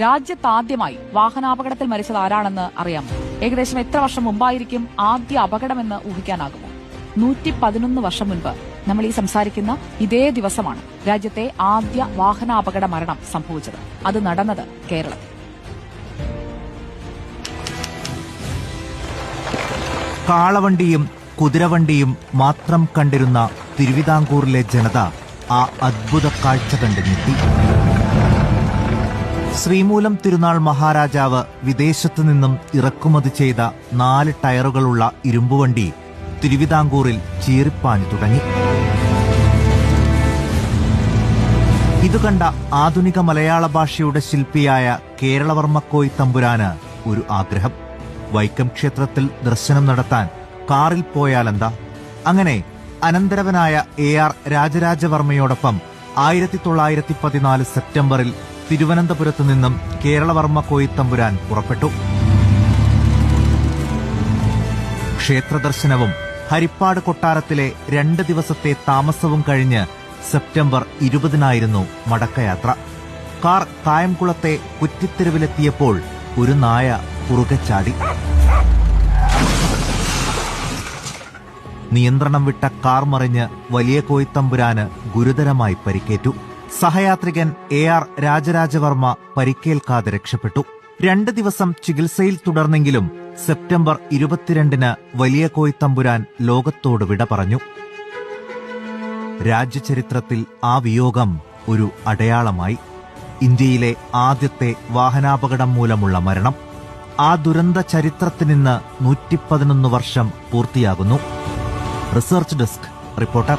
രാജ്യത്താദ്യമായി വാഹനാപകടത്തിൽ മരിച്ചത് ആരാണെന്ന് അറിയാം ഏകദേശം എത്ര വർഷം മുമ്പായിരിക്കും ആദ്യ അപകടമെന്ന് ഊഹിക്കാനാകുമോ? നൂറ്റി പതിനൊന്ന് വർഷം മുൻപ് നമ്മൾ ഈ സംസാരിക്കുന്ന ഇതേ ദിവസമാണ് രാജ്യത്തെ ആദ്യ വാഹനാപകട മരണം സംഭവിച്ചത്. അത് നടന്നത് കേരളത്തിൽ. കാളവണ്ടിയും കുതിരവണ്ടിയും മാത്രം കണ്ടിരുന്ന തിരുവിതാംകൂറിലെ ജനത ആ അത്ഭുത കാഴ്ച കണ്ട് ഞെട്ടി ശ്രീമൂലം തിരുനാൾ മഹാരാജാവ് വിദേശത്തു നിന്നും ഇറക്കുമതി ചെയ്ത നാല് ടയറുകളുള്ള ഇരുമ്പുവണ്ടി തിരുവിതാംകൂറിൽ ചീറിപ്പാഞ്ഞു തുടങ്ങി. ഇത് കണ്ട ആധുനിക മലയാള ഭാഷയുടെ ശില്പിയായ കേരളവർമ്മക്കോയ് തമ്പുരാന് ഒരു ആഗ്രഹം. വൈക്കം ക്ഷേത്രത്തിൽ ദർശനം നടത്താൻ കാറിൽ പോയാലെന്താ? അങ്ങനെ അനന്തരവനായ എ ആർ രാജരാജവർമ്മയോടൊപ്പം ആയിരത്തി തൊള്ളായിരത്തി പതിനാല് സെപ്റ്റംബറിൽ തിരുവനന്തപുരത്തു നിന്നും കേരളവർമ്മ കോയിത്തമ്പുരാൻ പുറപ്പെട്ടു. ക്ഷേത്രദർശനവും ഹരിപ്പാട് കൊട്ടാരത്തിലെ രണ്ട് ദിവസത്തെ താമസവും കഴിഞ്ഞ് സെപ്റ്റംബർ ഇരുപതിനായിരുന്നു മടക്കയാത്ര. കാർ കായംകുളത്തെ കുറ്റിത്തെരുവിലെത്തിയപ്പോൾ ഒരു നായ കുറുകെ ചാടി. നിയന്ത്രണം വിട്ട കാർ മറിഞ്ഞ് വലിയ കോയിത്തമ്പുരാന് ഗുരുതരമായി പരിക്കേറ്റു. സഹയാത്രികൻ എ ആർ രാജരാജവർമ്മ പരിക്കേൽക്കാതെ രക്ഷപ്പെട്ടു. രണ്ട് ദിവസം ചികിത്സയിൽ തുടർന്നെങ്കിലും സെപ്റ്റംബർ ഇരുപത്തിരണ്ടിന് വലിയ കോയിത്തമ്പുരാൻ ലോകത്തോട് വിട പറഞ്ഞു. രാജ്യചരിത്രത്തിൽ ആ വിയോഗം ഒരു അടയാളമായി. ഇന്ത്യയിലെ ആദ്യത്തെ വാഹനാപകടം മൂലമുള്ള മരണം. ആ ദുരന്ത ചരിത്രത്തിനിന്ന് നൂറ്റിപ്പതിനൊന്ന് വർഷം പൂർത്തിയാകുന്നു. Research desk reporter.